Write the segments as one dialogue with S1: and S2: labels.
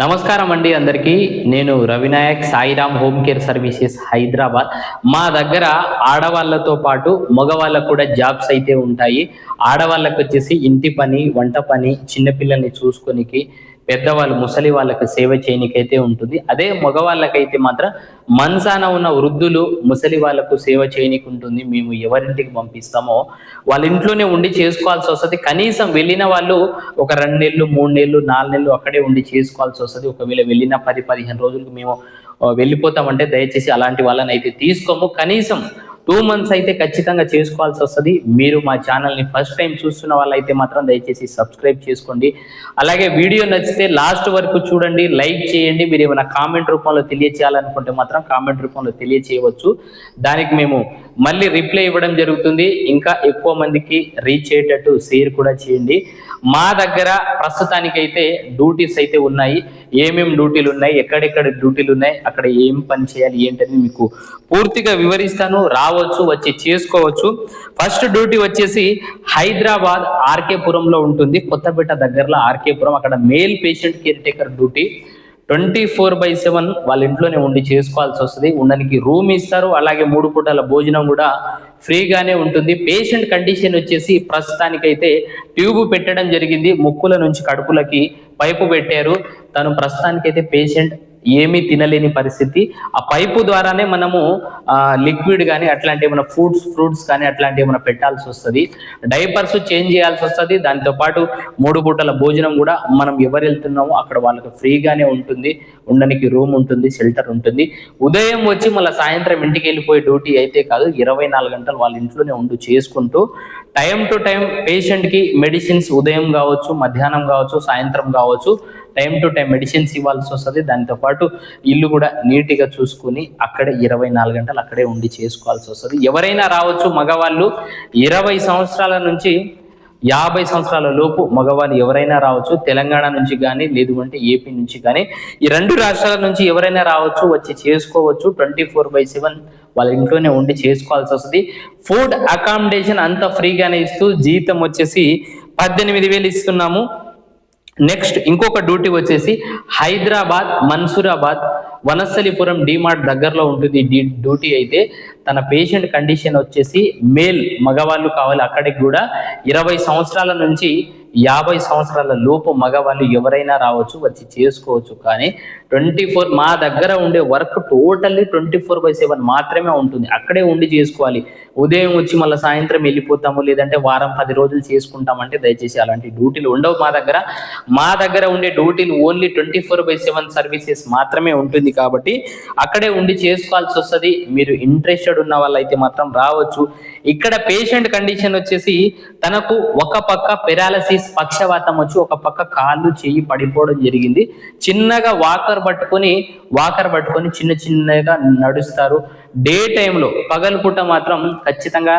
S1: నమస్కారం అండి అందరికీ. నేను Ravinayak Sairam home care services Hyderabad. మా దగ్గర ఆడవాళ్ళతో పాటు మగవాళ్ళకు కూడా జాబ్స్ అయితే ఉంటాయి. ఆడవాళ్ళకు వచ్చేసి ఇంటి పని వంట పని చిన్నపిల్లల్ని చూసుకొనికి పెద్దవాళ్ళు ముసలి వాళ్ళకి సేవ చేయనికైతే ఉంటుంది. అదే మగవాళ్ళకైతే మాత్రం మనసాన ఉన్న వృద్ధులు ముసలి వాళ్ళకు సేవ చేయనికి ఉంటుంది మేము ఎవరింటికి పంపిస్తామో వాళ్ళ ఇంట్లోనే ఉండి చేసుకోవాల్సి వస్తుంది. కనీసం వెళ్ళిన వాళ్ళు ఒక రెండు నెలలు మూడు నెలలు నాలుగు నెలలు అక్కడే ఉండి చేసుకోవాల్సి వస్తుంది. ఒకవేళ వెళ్ళిన పది పదిహేను రోజులకు మేము వెళ్ళిపోతామంటే దయచేసి అలాంటి వాళ్ళని అయితే తీసుకోము. కనీసం టూ మంత్స్ అయితే ఖచ్చితంగా చేసుకోవాల్సి వస్తుంది. మీరు మా ఛానల్ని ఫస్ట్ టైం చూస్తున్న వాళ్ళైతే మాత్రం దయచేసి సబ్స్క్రైబ్ చేసుకోండి. అలాగే వీడియో నచ్చితే లాస్ట్ వరకు చూడండి లైక్ చేయండి. మీరు ఏమైనా కామెంట్ రూపంలో తెలియచేయాలనుకుంటే మాత్రం కామెంట్ రూపంలో తెలియచేయవచ్చు. దానికి మేము మళ్ళీ రిప్లై ఇవ్వడం జరుగుతుంది. ఇంకా ఎక్కువ మందికి రీచ్ అయ్యేటట్టు షేర్ కూడా చేయండి. మా దగ్గర ప్రస్తుతానికైతే డ్యూటీస్ అయితే ఉన్నాయి. ఏమేమి డ్యూటీలు ఉన్నాయి? ఎక్కడెక్కడ డ్యూటీలు ఉన్నాయి? అక్కడ ఏం పని చేయాలి? ఏంటని మీకు పూర్తిగా వివరిస్తాను. రావచ్చు వచ్చి చేసుకోవచ్చు. ఫస్ట్ డ్యూటీ వచ్చేసి హైదరాబాద్ ఆర్కేపురంలో ఉంటుంది. కొత్తపేట దగ్గరలో ఆర్కేపురం. అక్కడ male patient caretaker duty twenty four by seven వాళ్ళ ఇంట్లోనే ఉండి చేసుకోవాల్సి వస్తుంది. ఉండడానికి రూమ్ ఇస్తారు. అలాగే మూడు పూటల భోజనం కూడా ఫ్రీగానే ఉంటుంది. పేషెంట్ కండిషన్ వచ్చేసి ప్రస్తుతానికైతే ట్యూబ్ పెట్టడం జరిగింది. ముక్కుల నుంచి కడుపులకి పైపు పెట్టారు. తను ప్రస్తుతానికైతే పేషెంట్ ఏమీ తినలేని పరిస్థితి. ఆ పైపు ద్వారానే మనము లిక్విడ్ కానీ అట్లాంటి ఏమైనా ఫ్రూట్స్ ఫ్రూట్స్ కానీ అట్లాంటి ఏమైనా పెట్టాల్సి వస్తుంది. డైపర్స్ చేంజ్ చేయాల్సి వస్తుంది. దాంతోపాటు మూడు పూటల భోజనం కూడా మనం ఎవరు వెళ్తున్నామో అక్కడ వాళ్ళకి ఫ్రీగానే ఉంటుంది. ఉండడానికి రూమ్ ఉంటుంది షెల్టర్ ఉంటుంది. ఉదయం వచ్చి మళ్ళీ సాయంత్రం ఇంటికి వెళ్ళిపోయి డ్యూటీ అయితే కాదు ఇరవై నాలుగు గంటలు వాళ్ళ ఇంట్లోనే ఉండి చేసుకుంటూ టైం టు టైం పేషెంట్కి మెడిసిన్స్ ఉదయం కావచ్చు మధ్యాహ్నం కావచ్చు సాయంత్రం కావచ్చు టైం టు టైం మెడిసిన్స్ ఇవ్వాల్సి వస్తుంది. దాంతోపాటు ఇల్లు కూడా నీట్గా చూసుకుని అక్కడే ఇరవై నాలుగు గంటలు అక్కడే ఉండి చేసుకోవాల్సి వస్తుంది. ఎవరైనా రావచ్చు మగవాళ్ళు ఇరవై సంవత్సరాల నుంచి యాభై సంవత్సరాల లోపు మగవాళ్ళు ఎవరైనా రావచ్చు. తెలంగాణ నుంచి కానీ లేదు అంటే ఏపీ నుంచి కానీ ఈ రెండు రాష్ట్రాల నుంచి ఎవరైనా రావచ్చు వచ్చి చేసుకోవచ్చు. ట్వంటీ ఫోర్ బై సెవెన్ వాళ్ళ ఇంట్లోనే ఉండి చేసుకోవాల్సి వస్తుంది. ఫుడ్ అకామిడేషన్ అంతా ఫ్రీగానే ఇస్తూ జీతం వచ్చేసి పద్దెనిమిది వేలు ఇస్తున్నాము. నెక్స్ట్ ఇంకొక డ్యూటీ వచ్చేసి హైదరాబాద్ మన్సూరాబాద్ వనస్థలిపురం డిమార్ట్ దగ్గరలో ఉంటుంది డ్యూటీ అయితే. తన పేషెంట్ కండిషన్ వచ్చేసి మేల్ మగవాళ్ళు కావాలి. అక్కడికి కూడా ఇరవై సంవత్సరాల నుంచి యాభై సంవత్సరాల లోపు మగవాళ్ళు ఎవరైనా రావచ్చు వచ్చి చేసుకోవచ్చు. కానీ ట్వంటీ ఫోర్ మా దగ్గర ఉండే work totally twenty four by seven మాత్రమే ఉంటుంది. అక్కడే ఉండి చేసుకోవాలి. ఉదయం వచ్చి మళ్ళీ సాయంత్రం వెళ్ళిపోతాము లేదంటే వారం పది రోజులు చేసుకుంటామంటే దయచేసి అలాంటి డ్యూటీలు ఉండవు మా దగ్గర. మా దగ్గర ఉండే డ్యూటీలు only twenty four by seven services మాత్రమే ఉంటుంది కాబట్టి అక్కడే ఉండి చేసుకోవాల్సి వస్తుంది. మీరు ఇంట్రెస్టెడ్ ఉన్న వాళ్ళైతే మాత్రం రావచ్చు. ఇక్కడ పేషెంట్ కండిషన్ వచ్చేసి తనకు ఒక పక్క పెరాలసిస్ పక్షవాతం వచ్చి ఒక పక్క కాళ్ళు చెయ్యి పడిపోవడం జరిగింది. చిన్నగా వాకర్ పట్టుకొని వాకర్ పట్టుకొని చిన్న చిన్నగా నడుస్తారు. డే టైంలో పగలపూట మాత్రం ఖచ్చితంగా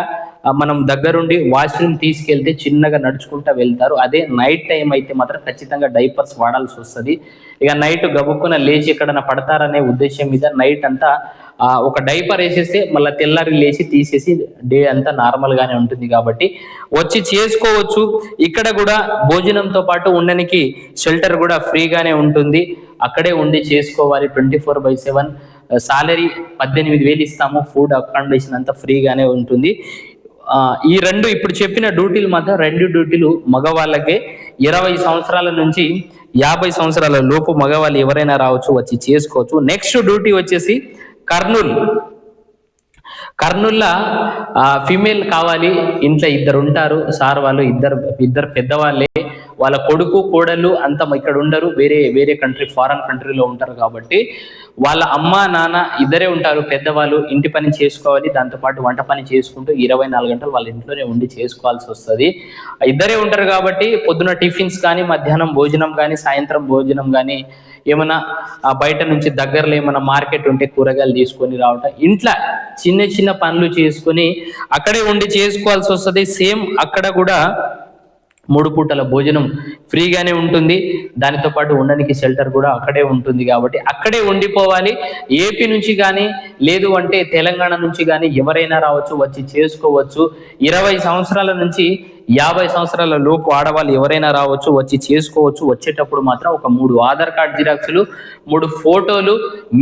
S1: మనం దగ్గరుండి వాష్రూమ్ తీసుకెళ్తే చిన్నగా నడుచుకుంటా వెళ్తారు. అదే నైట్ టైం అయితే మాత్రం ఖచ్చితంగా డైపర్స్ వాడాల్సి వస్తుంది. ఇక నైట్ గబుక్కున లేచి ఎక్కడన్నా పడతారనే ఉద్దేశం మీద నైట్ అంతా ఒక డైపర్ వేసేస్తే మళ్ళీ తెల్లారి లేచి తీసేసి డే అంతా నార్మల్ గానే ఉంటుంది కాబట్టి వచ్చి చేసుకోవచ్చు. ఇక్కడ కూడా భోజనంతో పాటు ఉండడానికి షెల్టర్ కూడా ఫ్రీగానే ఉంటుంది. అక్కడే ఉండి చేసుకోవాలి twenty four by seven salary పద్దెనిమిది వేలు ఇస్తాము. ఫుడ్ అకామిడేషన్ అంతా ఫ్రీగానే ఉంటుంది. ఈ రెండు ఇప్పుడు చెప్పిన డ్యూటీలు మాత్రం రెండు డ్యూటీలు మగవాళ్ళకే. ఇరవై సంవత్సరాల నుంచి యాభై సంవత్సరాల లోపు మగవాళ్ళు ఎవరైనా రావచ్చు వచ్చి చేసుకోవచ్చు. నెక్స్ట్ డ్యూటీ వచ్చేసి కర్నూలు. కర్నూల్లో ఫీమేల్ కావాలి ఇంట్లో ఇద్దరు ఉంటారు సార్ వాళ్ళు ఇద్దరు ఇద్దరు పెద్దవాళ్ళే వాళ్ళ కొడుకు కోడలు అంత ఇక్కడ ఉండరు వేరే వేరే కంట్రీ ఫారెన్ కంట్రీలో ఉంటారు కాబట్టి వాళ్ళ అమ్మ నాన్న ఇద్దరే ఉంటారు పెద్దవాళ్ళు ఇంటి పని చేసుకోవాలి దాంతోపాటు వంట పని చేసుకుంటూ ఇరవై నాలుగు గంటలు వాళ్ళ ఇంట్లోనే ఉండి చేసుకోవాల్సి వస్తుంది. ఇద్దరే ఉంటారు కాబట్టి పొద్దున టిఫిన్స్ కానీ మధ్యాహ్నం భోజనం కానీ సాయంత్రం భోజనం కానీ ఏమైనా బయట నుంచి దగ్గరలో ఏమైనా మార్కెట్ ఉంటే కూరగాయలు తీసుకొని రావటం ఇంట్లో చిన్న చిన్న పనులు చేసుకొని అక్కడే ఉండి చేసుకోవాల్సి వస్తుంది. సేమ్ అక్కడ కూడా మూడు పూటల భోజనం ఫ్రీగానే ఉంటుంది. దానితో పాటు ఉండడానికి షెల్టర్ కూడా అక్కడే ఉంటుంది కాబట్టి అక్కడే ఉండిపోవాలి. ఏపీ నుంచి కానీ లేదు అంటే తెలంగాణ నుంచి కానీ ఎవరైనా రావచ్చు వచ్చి చేసుకోవచ్చు. ఇరవై సంవత్సరాల నుంచి యాభై సంవత్సరాల లోపు ఆడవాళ్ళు ఎవరైనా రావచ్చు వచ్చి చేసుకోవచ్చు. వచ్చేటప్పుడు మాత్రం ఒక మూడు ఆధార్ కార్డ్ జిరాక్స్లు మూడు ఫోటోలు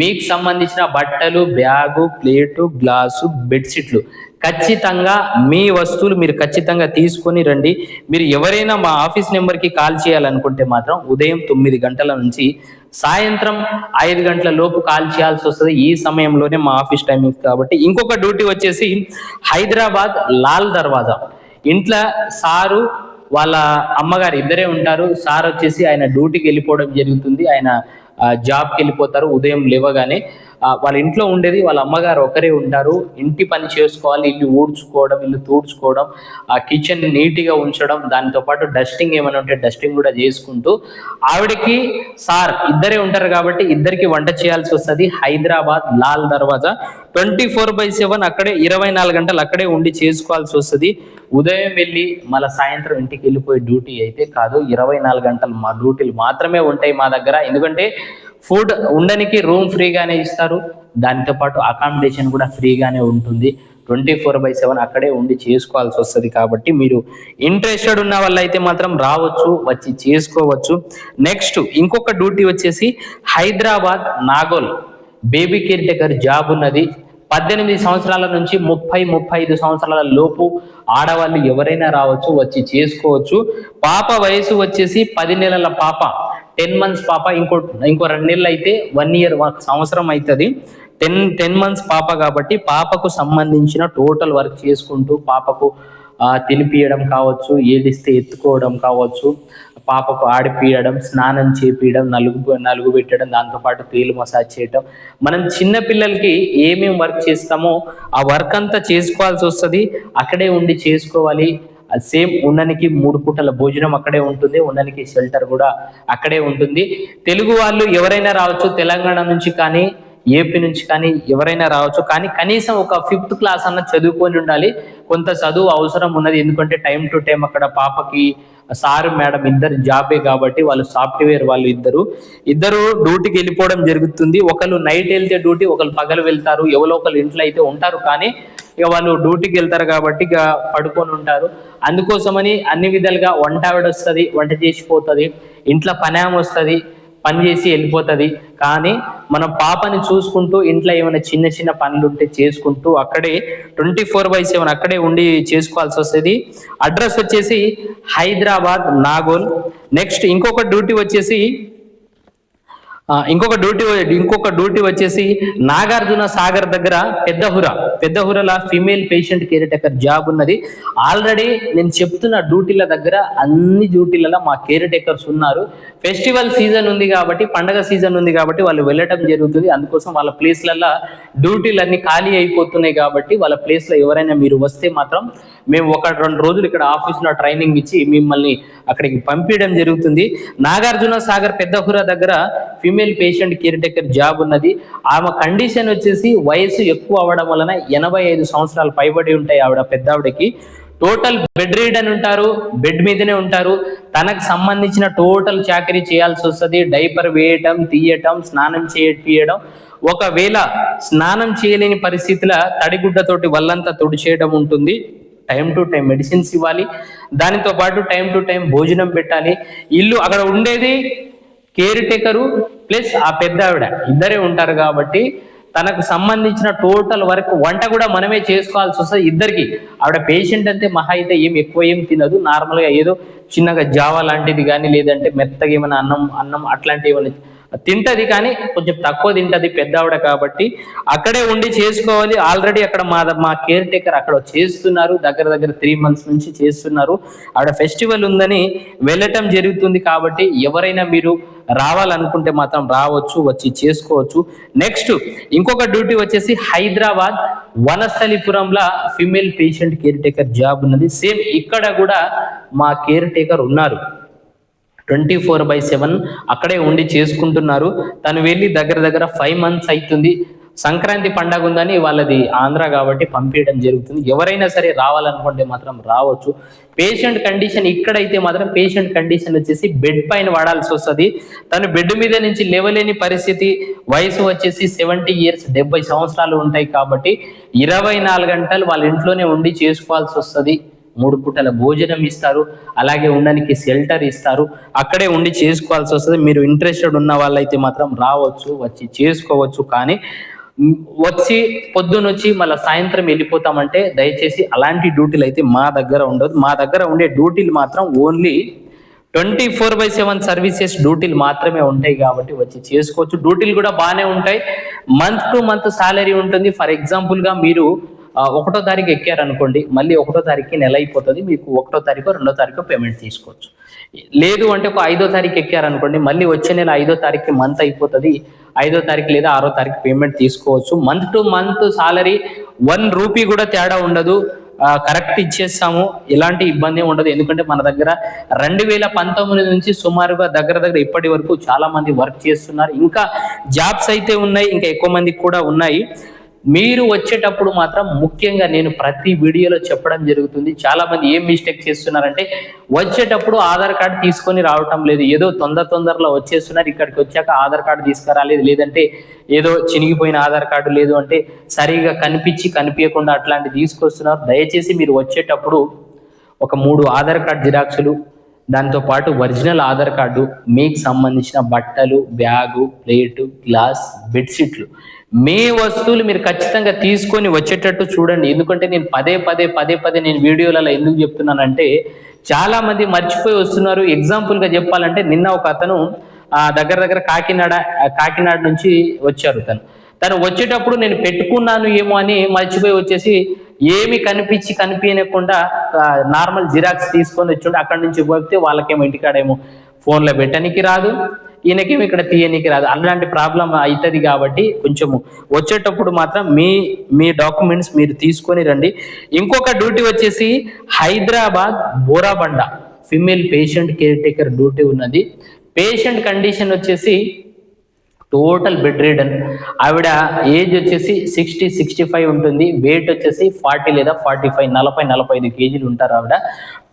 S1: మీకు సంబంధించిన బట్టలు బ్యాగు ప్లేటు గ్లాసు బెడ్షీట్లు. ఖచ్చితంగా మీ వస్తువులు మీరు ఖచ్చితంగా తీసుకొని రండి. మీరు ఎవరైనా మా ఆఫీస్ నెంబర్కి కాల్ చేయాలనుకుంటే మాత్రం ఉదయం తొమ్మిది గంటల నుంచి సాయంత్రం ఐదు గంటల లోపు కాల్ చేయాల్సి వస్తుంది. ఈ సమయంలోనే మా ఆఫీస్ టైమింగ్ కాబట్టి ఇంకొక డ్యూటీ వచ్చేసి హైదరాబాద్ లాల్ దర్వాజా. ఇంట్లో సారు వాళ్ళ అమ్మగారు ఇద్దరే ఉంటారు. సార్ వచ్చేసి ఆయన డ్యూటీకి వెళ్ళిపోవడం జరుగుతుంది. ఆయన జాబ్కి వెళ్ళిపోతారు. ఉదయం లేవగానే వాళ్ళ ఇంట్లో ఉండేది వాళ్ళ అమ్మగారు ఒకరే ఉంటారు. ఇంటి పని చేసుకోవాలి ఇల్లు ఊడ్చుకోవడం ఇల్లు తూడ్చుకోవడం ఆ కిచెన్ నీట్గా ఉంచడం దానితో పాటు డస్టింగ్ ఏమైనా ఉంటే డస్టింగ్ కూడా చేసుకుంటూ ఆవిడకి సార్ ఇద్దరే ఉంటారు కాబట్టి ఇద్దరికి వంట చేయాల్సి వస్తుంది. Hyderabad Lal Darwaza twenty four by seven అక్కడే ఇరవై నాలుగు గంటలు అక్కడే ఉండి చేసుకోవాల్సి వస్తుంది. ఉదయం వెళ్ళి మళ్ళీ సాయంత్రం ఇంటికి వెళ్ళిపోయే డ్యూటీ అయితే కాదు. ఇరవై నాలుగు గంటలు మా డ్యూటీలు మాత్రమే ఉంటాయి మా దగ్గర. ఎందుకంటే ఫుడ్ ఉండనికి రూమ్ ఫ్రీగానే ఇస్తారు. దానితో పాటు అకామిడేషన్ కూడా ఫ్రీగానే ఉంటుంది. ట్వంటీ ఫోర్ బై సెవెన్ అక్కడే ఉండి చేసుకోవాల్సి వస్తుంది కాబట్టి మీరు ఇంట్రెస్టెడ్ ఉన్న వాళ్ళైతే మాత్రం రావచ్చు వచ్చి చేసుకోవచ్చు. నెక్స్ట్ ఇంకొక డ్యూటీ వచ్చేసి Hyderabad Nagole. Baby caretaker job ఉన్నది. పద్దెనిమిది సంవత్సరాల నుంచి ముప్పై ముప్పై ఐదు సంవత్సరాల లోపు ఆడవాళ్ళు ఎవరైనా రావచ్చు వచ్చి చేసుకోవచ్చు. పాప వయసు వచ్చేసి పది నెలల పాప. టెన్ మంత్స్ పాప ఇంకో ఇంకో రెండు నెలలు అయితే వన్ ఇయర్ సంవత్సరం అవుతుంది టెన్ టెన్ మంత్స్ పాప కాబట్టి పాపకు సంబంధించిన టోటల్ వర్క్ చేసుకుంటూ పాపకు తినిపియడం కావచ్చు ఏడిస్తే ఎత్తుకోవడం కావచ్చు పాపకు ఆడిపియడం స్నానం చేపియడం నలుగు నలుగు పెట్టడం దాంతోపాటు తేలు మసాజ్ చేయడం మనం చిన్న పిల్లలకి ఏమేమి వర్క్ చేస్తామో ఆ వర్క్ అంతా చేసుకోవాల్సి వస్తుంది. అక్కడే ఉండి చేసుకోవాలి. సేమ్ ఉండనికి మూడు పూటల భోజనం అక్కడే ఉంటుంది ఉండనికి షెల్టర్ కూడా అక్కడే ఉంటుంది. తెలుగు వాళ్ళు ఎవరైనా రావచ్చు తెలంగాణ నుంచి కానీ ఏపీ నుంచి కానీ ఎవరైనా రావచ్చు. కానీ కనీసం ఒక ఫిఫ్త్ క్లాస్ అన్న చదువుకొని ఉండాలి. కొంత చదువు అవసరం ఉన్నది. ఎందుకంటే టైం టు టైం అక్కడ పాపకి సార్ మేడం ఇద్దరు జాబే కాబట్టి వాళ్ళు సాఫ్ట్వేర్ వాళ్ళు ఇద్దరు. ఇద్దరు డ్యూటీకి వెళ్ళిపోవడం జరుగుతుంది. ఒకళ్ళు నైట్ వెళ్తే డ్యూటీ ఒకళ్ళు పగలు వెళ్తారు. ఎవరో ఒకళ్ళు ఇంట్లో అయితే ఉంటారు. కానీ ఇక వాళ్ళు డ్యూటీకి వెళ్తారు కాబట్టి ఇక పడుకొని ఉంటారు. అందుకోసమని అన్ని విధాలుగా వంట ఆవిడ వస్తుంది వంట చేసిపోతుంది. ఇంట్లో పని వస్తుంది. పని చేసి వెళ్ళిపోతుంది. కానీ మనం పాపని చూసుకుంటూ ఇంట్లో ఏమైనా చిన్న చిన్న పనులు ఉంటే చేసుకుంటూ అక్కడే ట్వంటీ ఫోర్ బై సెవెన్ అక్కడే ఉండి చేసుకోవాల్సి వస్తుంది. అడ్రస్ వచ్చేసి హైదరాబాద్ నాగోల్. నెక్స్ట్ ఇంకొక డ్యూటీ వచ్చేసి ఇంకొక డ్యూటీ ఇంకొక డ్యూటీ వచ్చేసి నాగార్జున సాగర్ దగ్గర పెద్దహుర పెద్దహురల female patient caretaker job ఉన్నది. ఆల్రెడీ నేను చెప్తున్న డ్యూటీల దగ్గర అన్ని డ్యూటీలలో మా కేర్ టేకర్స్ ఉన్నారు. ఫెస్టివల్ సీజన్ ఉంది కాబట్టి పండగ సీజన్ ఉంది కాబట్టి వాళ్ళు వెళ్ళటం జరుగుతుంది. అందుకోసం వాళ్ళ ప్లేస్లలో డ్యూటీలన్నీ ఖాళీ అయిపోతున్నాయి కాబట్టి వాళ్ళ ప్లేస్లో ఎవరైనా మీరు వస్తే మాత్రం మేము ఒక రెండు రోజులు ఇక్కడ ఆఫీస్లో ట్రైనింగ్ ఇచ్చి మిమ్మల్ని అక్కడికి పంపించడం జరుగుతుంది. నాగార్జున సాగర్ పెద్దహుర దగ్గర female patient caretaker job ఉన్నది. ఆమె కండిషన్ వచ్చేసి వయసు ఎక్కువ అవ్వడం వలన ఎనభై ఐదు సంవత్సరాలు పైబడి ఉంటాయి ఆవిడ పెద్ద ఆవిడకి టోటల్ బెడ్ రీడ్ అని ఉంటారు బెడ్ మీదనే ఉంటారు. తనకు సంబంధించిన టోటల్ చాకరీ చేయాల్సి వస్తుంది. డైపర్ వేయటం తీయటం స్నానం చేయడం ఒకవేళ స్నానం చేయలేని పరిస్థితిలో తడిగుడ్డతోటి వల్లంతా తుడిచేయడం ఉంటుంది. టైం టు టైం మెడిసిన్స్ ఇవ్వాలి. దానితో పాటు టైం టు టైం భోజనం పెట్టాలి. ఇల్లు అక్కడ ఉండేది కేర్ టేకరు ప్లస్ ఆ పెద్ద ఆవిడ. ఇద్దరే ఉంటారు కాబట్టి తనకు సంబంధించిన టోటల్ వర్క్ వంట కూడా మనమే చేసుకోవాల్సి వస్తుంది ఇద్దరికి. ఆవిడ పేషెంట్ అంటే మహా అయితే ఏం ఎక్కువ ఏం తినదు. నార్మల్గా ఏదో చిన్నగా జావా లాంటిది కానీ లేదంటే మెత్తగా ఏమైనా అన్నం అన్నం అట్లాంటివి ఏమైనా తింటది కానీ కొంచెం తక్కువ తింటది పెద్ద ఆవిడ కాబట్టి అక్కడే ఉండి చేసుకోవాలి. ఆల్రెడీ అక్కడ మా మా కేర్ టేకర్ అక్కడ చేస్తున్నారు. దగ్గర దగ్గర త్రీ మంత్స్ నుంచి చేస్తున్నారు. ఆవిడ ఫెస్టివల్ ఉందని వెళ్ళటం జరుగుతుంది కాబట్టి ఎవరైనా మీరు రావాలనుకుంటే మాత్రం రావచ్చు వచ్చి చేసుకోవచ్చు. నెక్స్ట్ ఇంకొక డ్యూటీ వచ్చేసి హైదరాబాద్ వనస్థలిపురంలో female patient caretaker job ఉన్నది. సేమ్ ఇక్కడ కూడా మా కేర్ టేకర్ ఉన్నారు. ట్వంటీ ఫోర్ బై సెవెన్ అక్కడే ఉండి చేసుకుంటున్నారు. తను వెళ్ళి దగ్గర దగ్గర ఫైవ్ మంత్స్ అవుతుంది సంక్రాంతి పండగ ఉందని వాళ్ళది ఆంధ్ర కాబట్టి పంపించడం జరుగుతుంది. ఎవరైనా సరే రావాలనుకుంటే మాత్రం రావచ్చు. పేషెంట్ కండిషన్ ఇక్కడైతే మాత్రం పేషెంట్ కండిషన్ వచ్చేసి బెడ్ పైన వాడాల్సి వస్తుంది. తను బెడ్ మీద నుంచి లేవలేని పరిస్థితి. వయసు వచ్చేసి సెవెంటీ ఇయర్స్ డెబ్బై సంవత్సరాలు ఉంటాయి కాబట్టి ఇరవై నాలుగు గంటలు వాళ్ళ ఇంట్లోనే ఉండి చేసుకోవాల్సి వస్తుంది. మూడు పూటల భోజనం ఇస్తారు అలాగే ఉండడానికి షెల్టర్ ఇస్తారు. అక్కడే ఉండి చేసుకోవాల్సి వస్తుంది. మీరు ఇంట్రెస్టెడ్ ఉన్న వాళ్ళైతే మాత్రం రావచ్చు వచ్చి చేసుకోవచ్చు. కానీ వచ్చి పొద్దునొచ్చి మళ్ళీ సాయంత్రం వెళ్ళిపోతామంటే దయచేసి అలాంటి డ్యూటీలు అయితే మా దగ్గర ఉండదు. మా దగ్గర ఉండే డ్యూటీలు మాత్రం only twenty four by seven services డ్యూటీలు మాత్రమే ఉంటాయి కాబట్టి వచ్చి చేసుకోవచ్చు. డ్యూటీలు కూడా బాగానే ఉంటాయి. మంత్ టు మంత్ సాలరీ ఉంటుంది. ఫర్ ఎగ్జాంపుల్గా మీరు ఒకటో తారీఖు ఎక్కారనుకోండి మళ్ళీ ఒకటో తారీఖుకి నెల అయిపోతుంది మీకు ఒకటో తారీఖు రెండో తారీఖు పేమెంట్ తీసుకోవచ్చు. లేదు అంటే ఒక ఐదో తారీఖు ఎక్కారనుకోండి మళ్ళీ వచ్చే నెల ఐదో తారీఖుకి మంత్ అయిపోతుంది ఐదో తారీఖు లేదా ఆరో తారీఖు పేమెంట్ తీసుకోవచ్చు. Month to month salary one rupee కూడా తేడా ఉండదు. కరెక్ట్ ఇచ్చేస్తాము. ఎలాంటి ఇబ్బంది ఉండదు. ఎందుకంటే మన దగ్గర రెండు వేల పంతొమ్మిది నుంచి సుమారుగా దగ్గర దగ్గర ఇప్పటి వరకు చాలా మంది వర్క్ చేస్తున్నారు. ఇంకా జాబ్స్ అయితే ఉన్నాయి ఇంకా ఎక్కువ మందికి కూడా ఉన్నాయి. మీరు వచ్చేటప్పుడు మాత్రం ముఖ్యంగా నేను ప్రతి వీడియోలో చెప్పడం జరుగుతుంది. చాలా మంది ఏం మిస్టేక్ చేస్తున్నారంటే వచ్చేటప్పుడు ఆధార్ కార్డు తీసుకొని రావటం లేదు. ఏదో తొందర తొందరలో వచ్చేస్తున్నారు ఇక్కడికి వచ్చాక ఆధార్ కార్డు తీసుకురాలేదు. లేదంటే ఏదో చినిగిపోయిన ఆధార్ కార్డు లేదు అంటే సరిగా కనిపించి కనిపించకుండా అట్లాంటి తీసుకొస్తున్నారు. దయచేసి మీరు వచ్చేటప్పుడు ఒక మూడు ఆధార్ కార్డు జిరాక్సులు దాంతో పాటు ఒరిజినల్ ఆధార్ కార్డు మీకు సంబంధించిన బట్టలు బ్యాగు ప్లేటు గ్లాస్ బెడ్షీట్లు మీ వస్తువులు మీరు ఖచ్చితంగా తీసుకొని వచ్చేటట్టు చూడండి. ఎందుకంటే నేను పదే పదే పదే పదే నేను వీడియోలలో ఎందుకు చెప్తున్నానంటే చాలా మంది మర్చిపోయి వస్తున్నారు. ఎగ్జాంపుల్గా చెప్పాలంటే నిన్న ఒక అతను దగ్గర దగ్గర కాకినాడ కాకినాడ నుంచి వచ్చారు తను. తను వచ్చేటప్పుడు నేను పెట్టుకున్నాను ఏమో అని మర్చిపోయి వచ్చేసి ఏమి కనిపించి కనిపించకుండా నార్మల్ జిరాక్స్ తీసుకొని వచ్చి అక్కడి నుంచి పోతే వాళ్ళకేమో ఇంటికాడేమో ఫోన్లో పెట్టడానికి రాదు. ఈయనకేమి ఇక్కడ తీయనీకి రాదు. అలాంటి ప్రాబ్లం అవుతుంది కాబట్టి కొంచెము వచ్చేటప్పుడు మాత్రం మీ మీ డాక్యుమెంట్స్ మీరు తీసుకొని రండి. ఇంకొక డ్యూటీ వచ్చేసి Hyderabad Borabanda. Female patient caretaker duty ఉన్నది. పేషెంట్ కండిషన్ వచ్చేసి టోటల్ బెడ్ రీడన్ ఆవిడ ఏజ్ వచ్చేసి సిక్స్టీ సిక్స్టీ ఫైవ్ ఉంటుంది. వెయిట్ వచ్చేసి ఫార్టీ లేదా ఫార్టీ ఫైవ్ నలభై నలభై ఐదు కేజీలు ఉంటారు ఆవిడ.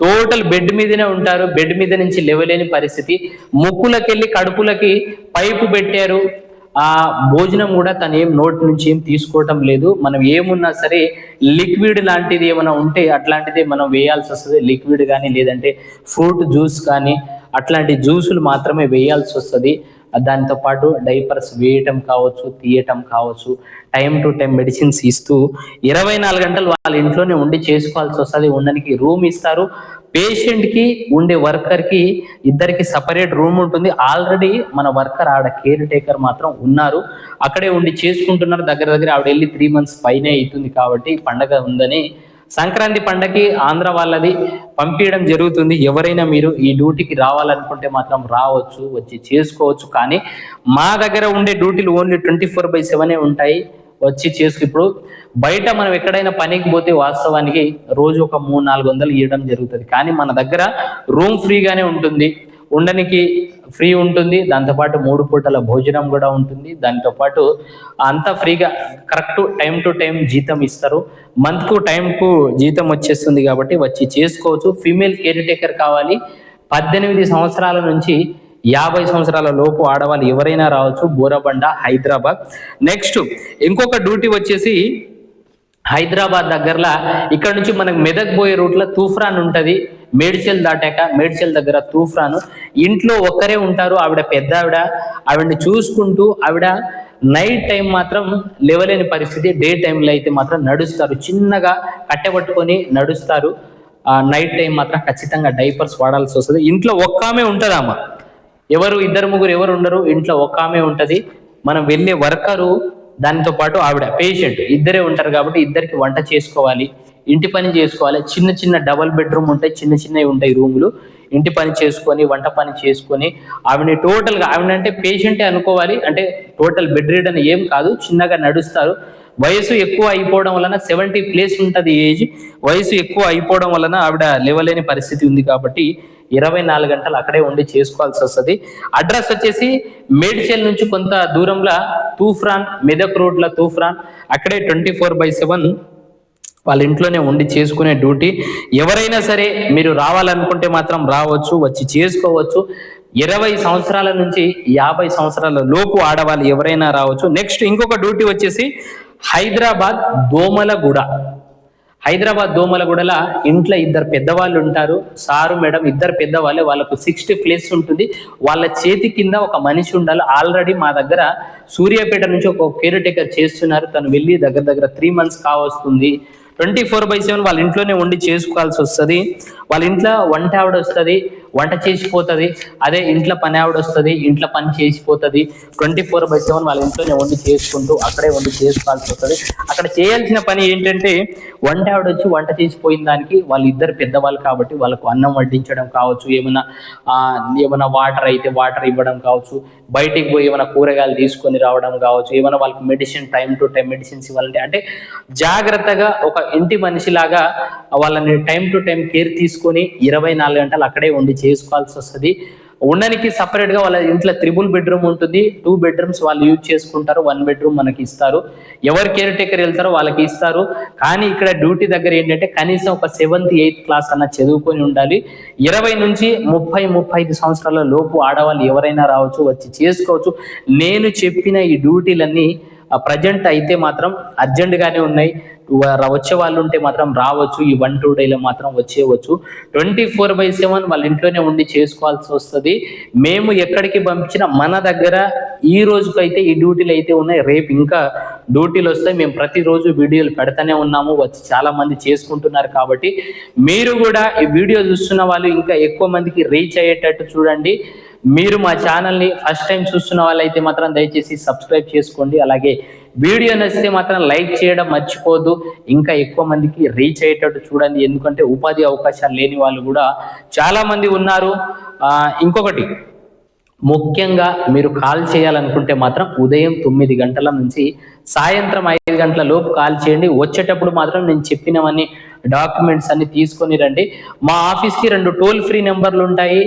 S1: టోటల్ బెడ్ మీదనే ఉంటారు. బెడ్ మీద నుంచి లేవలేని పరిస్థితి. ముక్కులకెళ్ళి కడుపులకి పైపు పెట్టారు. ఆ భోజనం కూడా తను ఏం నోటి నుంచి ఏం తీసుకోవటం లేదు. మనం ఏమున్నా సరే లిక్విడ్ లాంటిది ఏమైనా ఉంటే అట్లాంటిది మనం వేయాల్సి వస్తుంది. లిక్విడ్ కానీ లేదంటే ఫ్రూట్ జ్యూస్ కానీ అట్లాంటి జ్యూసులు మాత్రమే వేయాల్సి వస్తుంది. దాంతోపాటు డైపర్స్ వేయటం కావచ్చు తీయటం కావచ్చు టైం టు టైం మెడిసిన్స్ ఇస్తూ ఇరవై నాలుగు గంటలు వాళ్ళ ఇంట్లోనే ఉండి చేసుకోవాల్సి వస్తుంది. ఉండడానికి రూమ్ ఇస్తారు. పేషెంట్కి ఉండే వర్కర్కి ఇద్దరికి సపరేట్ రూమ్ ఉంటుంది. ఆల్రెడీ మన వర్కర్ ఆడ కేర్ టేకర్ మాత్రం ఉన్నారు. అక్కడే ఉండి చేసుకుంటున్నారు. దగ్గర దగ్గర ఆవిడ వెళ్ళి త్రీ మంత్స్ పైనే అవుతుంది కాబట్టి పండగ ఉందని సంక్రాంతి పండగకి ఆంధ్ర వాళ్ళది పంపించడం జరుగుతుంది. ఎవరైనా మీరు ఈ డ్యూటీకి రావాలనుకుంటే మాత్రం రావచ్చు వచ్చి చేసుకోవచ్చు. కానీ మా దగ్గర ఉండే డ్యూటీలు ఓన్లీ ట్వంటీ ఫోర్ బై సెవెనే ఉంటాయి. వచ్చి చేసుకు ఇప్పుడు బయట మనం ఎక్కడైనా పనికి పోతే వాస్తవానికి రోజు ఒక మూడు నాలుగు వందలు ఇవ్వడం జరుగుతుంది. కానీ మన దగ్గర రూమ్ ఫ్రీగానే ఉంటుంది. ఉండనికి ఫ్రీ ఉంటుంది దాంతోపాటు మూడు పూటల భోజనం కూడా ఉంటుంది దాంతోపాటు అంతా ఫ్రీగా కరెక్ట్ టైం టు టైం జీతం ఇస్తారు. మంత్కు టైంకు జీతం వచ్చేస్తుంది కాబట్టి వచ్చి చేసుకోవచ్చు. ఫీమేల్ కేర్ టేకర్ కావాలి. పద్దెనిమిది సంవత్సరాల నుంచి యాభై సంవత్సరాల లోపు ఆడవాళ్ళు ఎవరైనా రావచ్చు. బోరబండ హైదరాబాద్. నెక్స్ట్ ఇంకొక డ్యూటీ వచ్చేసి హైదరాబాద్ దగ్గరలో. ఇక్కడ నుంచి మనకు మెదక్ పోయే రూట్లో తూఫ్రాన్ ఉంటుంది. మేడ్చల్ దాటాక మేడ్చల్ దగ్గర తూఫాను ఇంట్లో ఒక్కరే ఉంటారు ఆవిడ పెద్ద ఆవిడ ఆవిడని చూసుకుంటూ ఆవిడ నైట్ టైం మాత్రం లేవలేని పరిస్థితి డే టైంలో అయితే మాత్రం నడుస్తారు. చిన్నగా కట్టెపట్టుకొని నడుస్తారు. ఆ నైట్ టైం మాత్రం ఖచ్చితంగా డైపర్స్ వాడాల్సి వస్తుంది. ఇంట్లో ఒక్కామే ఉంటుందమ్మా ఎవరు ఇద్దరు ముగ్గురు ఎవరు ఉండరు. ఇంట్లో ఒక్క ఆమె ఉంటుంది. మనం వెళ్ళే వర్కరు దానితో పాటు ఆవిడ పేషెంట్ ఇద్దరే ఉంటారు కాబట్టి ఇద్దరికి వంట చేసుకోవాలి. ఇంటి పని చేసుకోవాలి. చిన్న చిన్న డబల్ బెడ్రూమ్ ఉంటాయి చిన్న చిన్నవి ఉంటాయి రూములు. ఇంటి పని చేసుకొని వంట పని చేసుకొని ఆవిడని టోటల్గా ఆవిడ అంటే పేషెంటే అనుకోవాలి. అంటే టోటల్ బెడ్ రీడ్ అని ఏం కాదు చిన్నగా నడుస్తారు. వయసు ఎక్కువ అయిపోవడం వలన సెవెంటీ ప్లేస్ ఉంటుంది ఏజ్ వయసు ఎక్కువ అయిపోవడం వలన ఆవిడ లేవలేని పరిస్థితి ఉంది కాబట్టి ఇరవై నాలుగు గంటలు అక్కడే ఉండి చేసుకోవాల్సి వస్తుంది. అడ్రస్ వచ్చేసి మేడ్చల్ నుంచి కొంత దూరంలో తూఫ్రాన్ మెదక్ రోడ్ల తూఫ్రాన్. అక్కడే ట్వంటీ ఫోర్ బై సెవెన్ వాళ్ళ ఇంట్లోనే ఉండి చేసుకునే డ్యూటీ. ఎవరైనా సరే మీరు రావాలనుకుంటే మాత్రం రావచ్చు వచ్చి చేసుకోవచ్చు. ఇరవై సంవత్సరాల నుంచి యాభై సంవత్సరాల లోపు ఆడవాళ్ళు ఎవరైనా రావచ్చు. నెక్స్ట్ ఇంకొక డ్యూటీ వచ్చేసి హైదరాబాద్ దోమలగూడ. హైదరాబాద్ దోమలగూడల ఇంట్లో ఇద్దరు పెద్దవాళ్ళు ఉంటారు. సారు మేడం ఇద్దరు పెద్దవాళ్ళే. వాళ్ళకు సిక్స్టీ ప్లేస్ ఉంటుంది. వాళ్ళ చేతి కింద ఒక మనిషి ఉండాలి. ఆల్రెడీ మా దగ్గర సూర్యాపేట నుంచి ఒక కేర్ టేకర్ చేస్తున్నారు. తను వెళ్ళి దగ్గర దగ్గర త్రీ మంత్స్ కావస్తుంది. ట్వంటీ ఫోర్ బై సెవెన్ వాళ్ళ ఇంట్లోనే ఉండి చేసుకోవాల్సి వస్తుంది. వాళ్ళ ఇంట్లో వంట ఆవిడ వస్తుంది. వంట చేసిపోతుంది. అదే ఇంట్లో పని ఆవిడ వస్తుంది ఇంట్లో పని చేసిపోతుంది. ట్వంటీ ఫోర్ బై సెవెన్ వాళ్ళ ఇంట్లోనే వండి చేసుకుంటూ అక్కడే వండి చేసుకోవాల్సి వస్తుంది అక్కడ చేయాల్సిన పని ఏంటంటే వంట ఆవిడ వచ్చి వంట చేసిపోయిన దానికి వాళ్ళు ఇద్దరు పెద్దవాళ్ళు కాబట్టి వాళ్ళకు అన్నం వడ్డించడం కావచ్చు ఏమైనా ఏమైనా వాటర్ అయితే వాటర్ ఇవ్వడం కావచ్చు బయటికి పోయి ఏమైనా కూరగాయలు తీసుకొని రావడం కావచ్చు ఏమైనా వాళ్ళకి medicine time to time medicines ఇవ్వాలంటే అంటే జాగ్రత్తగా ఒక ఇంటి మనిషిలాగా వాళ్ళని టైం టు టైం కేర్ తీసుకొని ఇరవై నాలుగు గంటలు అక్కడే ఉండి చేసుకోవాల్సి వస్తుంది ఉండడానికి సపరేట్గా వాళ్ళ ఇంట్లో త్రిబుల్ బెడ్రూమ్ ఉంటుంది. టూ బెడ్రూమ్స్ వాళ్ళు యూజ్ చేసుకుంటారు. వన్ బెడ్రూమ్ మనకి ఇస్తారు ఎవరు కేర్ టేకర్ వెళ్తారో వాళ్ళకి ఇస్తారు. కానీ ఇక్కడ డ్యూటీ దగ్గర ఏంటంటే కనీసం ఒక సెవెంత్ ఎయిత్ క్లాస్ అన్న చదువుకొని ఉండాలి. ఇరవై నుంచి ముప్పై ముప్పై ఐదు సంవత్సరాల లోపు ఆడవాళ్ళు ఎవరైనా రావచ్చు వచ్చి చేసుకోవచ్చు. నేను చెప్పిన ఈ డ్యూటీలన్నీ ప్రజెంట్ అయితే మాత్రం అర్జెంట్ గానే ఉన్నాయి. వచ్చే వాళ్ళు ఉంటే మాత్రం రావచ్చు. ఈ వన్ టూ డేలో మాత్రం వచ్చేయవచ్చు. ట్వంటీ ఫోర్ బై సెవెన్ వాళ్ళ ఇంట్లోనే ఉండి చేసుకోవాల్సి వస్తుంది. మేము ఎక్కడికి పంపించినా మన దగ్గర ఈ రోజుకైతే ఈ డ్యూటీలు అయితే ఉన్నాయి. రేపు ఇంకా డ్యూటీలు వస్తాయి. మేము ప్రతిరోజు వీడియోలు పెడతానే ఉన్నాము. వచ్చి చాలా మంది చేసుకుంటున్నారు కాబట్టి మీరు కూడా ఈ వీడియో చూస్తున్న వాళ్ళు ఇంకా ఎక్కువ మందికి రీచ్ అయ్యేటట్టు చూడండి. మీరు మా ఛానల్ని ఫస్ట్ టైం చూస్తున్న వాళ్ళైతే మాత్రం దయచేసి సబ్స్క్రైబ్ చేసుకోండి. అలాగే వీడియో నచ్చితే మాత్రం లైక్ చేయడం మర్చిపోద్దు ఇంకా ఎక్కువ మందికి రీచ్ అయ్యేటట్టు చూడండి. ఎందుకంటే ఉపాధి అవకాశాలు లేని వాళ్ళు కూడా చాలా మంది ఉన్నారు. ఇంకొకటి ముఖ్యంగా మీరు కాల్ చేయాలనుకుంటే మాత్రం ఉదయం తొమ్మిది గంటల నుంచి సాయంత్రం ఐదు గంటల లోపు కాల్ చేయండి. వచ్చేటప్పుడు మాత్రం నేను చెప్పినవన్నీ డాక్యుమెంట్స్ అన్ని తీసుకొని రండి. మా ఆఫీస్కి రెండు టోల్ ఫ్రీ నెంబర్లు ఉంటాయి.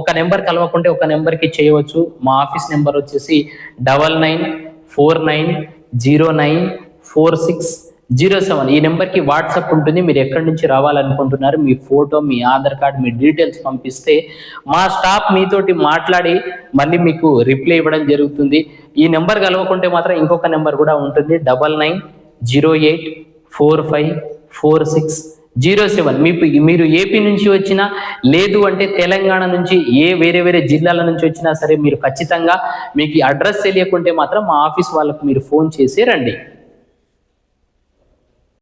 S1: ఒక నెంబర్ కలవకుంటే ఒక నెంబర్కి చేయవచ్చు. మా ఆఫీస్ నెంబర్ వచ్చేసి double nine four nine zero nine four six zero seven. ఈ నెంబర్కి వాట్సాప్ ఉంటుంది. మీరు ఎక్కడి నుంచి రావాలనుకుంటున్నారు మీ ఫోటో మీ ఆధార్ కార్డ్ మీ డీటెయిల్స్ పంపిస్తే మా స్టాఫ్ మీతోటి మాట్లాడి మళ్ళీ మీకు రిప్లై ఇవ్వడం జరుగుతుంది. ఈ నెంబర్ కలవకుంటే మాత్రం ఇంకొక నెంబర్ కూడా ఉంటుంది. Double nine zero eight four five four six zero seven. మీ మీరు ఏపీ నుంచి వచ్చినా లేదు అంటే తెలంగాణ నుంచి ఏ వేరే వేరే జిల్లాల నుంచి వచ్చినా సరే మీరు ఖచ్చితంగా మీకు అడ్రస్ తెలియకుంటే మాత్రం మా ఆఫీస్ వాళ్ళకు మీరు ఫోన్ చేసి రండి.